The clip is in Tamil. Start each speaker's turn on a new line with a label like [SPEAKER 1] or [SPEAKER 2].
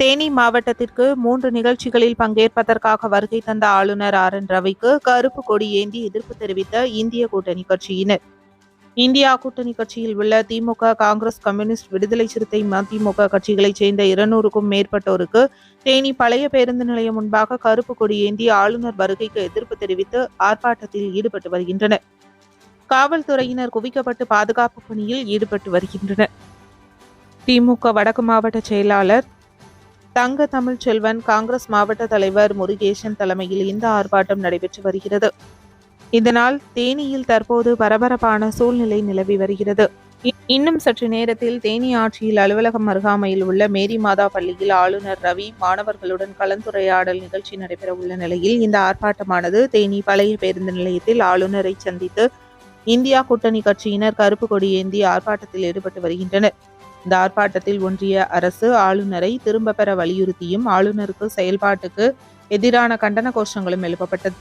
[SPEAKER 1] தேனி மாவட்டத்திற்கு மூன்று நிகழ்ச்சிகளில் பங்கேற்பதற்காக வருகை தந்த ஆளுநர் ஆர் என் ரவிக்கு கருப்பு கொடி ஏந்தி எதிர்ப்பு தெரிவித்த இந்திய கூட்டணி கட்சியினர். இந்தியா கூட்டணி கட்சியில் உள்ள திமுக காங்கிரஸ் கம்யூனிஸ்ட் விடுதலை சிறுத்தை மதிமுக கட்சிகளைச் சேர்ந்த இருநூறுக்கும் மேற்பட்டோருக்கு தேனி பழைய பேருந்து நிலையம் முன்பாக கருப்பு கொடி ஏந்தி ஆளுநர் வருகைக்கு எதிர்ப்பு தெரிவித்து ஆர்ப்பாட்டத்தில் ஈடுபட்டு வருகின்றனர். காவல்துறையினர் குவிக்கப்பட்டு பாதுகாப்பு பணியில் ஈடுபட்டு வருகின்றனர். திமுக வடக்கு மாவட்ட செயலாளர் தங்க தமிழ் செல்வன் காங்கிரஸ் மாவட்ட தலைவர் முருகேசன் தலைமையில் இந்த ஆர்ப்பாட்டம் நடைபெற்று வருகிறது. இதனால் தேனியில் தற்போது பரபரப்பான சூழ்நிலை நிலவி வருகிறது. இன்னும் சற்று நேரத்தில் தேனி ஆட்சியில் அலுவலகம் அருகாமையில் உள்ள மேரி மாதா பள்ளியில் ஆளுநர் ரவி மாணவர்களுடன் கலந்துரையாடல் நிகழ்ச்சி நடைபெற உள்ள நிலையில் இந்த ஆர்ப்பாட்டமானது தேனி பழைய பேருந்து நிலையத்தில் ஆளுநரை சந்தித்து இந்தியா கூட்டணி கட்சியினர் கருப்பு கொடி ஏந்தி ஆர்ப்பாட்டத்தில் ஈடுபட்டு வருகின்றனர். இந்த ஆர்ப்பாட்டத்தில் ஒன்றிய அரசு ஆளுநரை திரும்ப பெற வலியுறுத்தியும் ஆளுநருக்கு செயல்பாட்டுக்கு எதிரான கண்டன கோஷங்களும் எழுப்பப்பட்டது.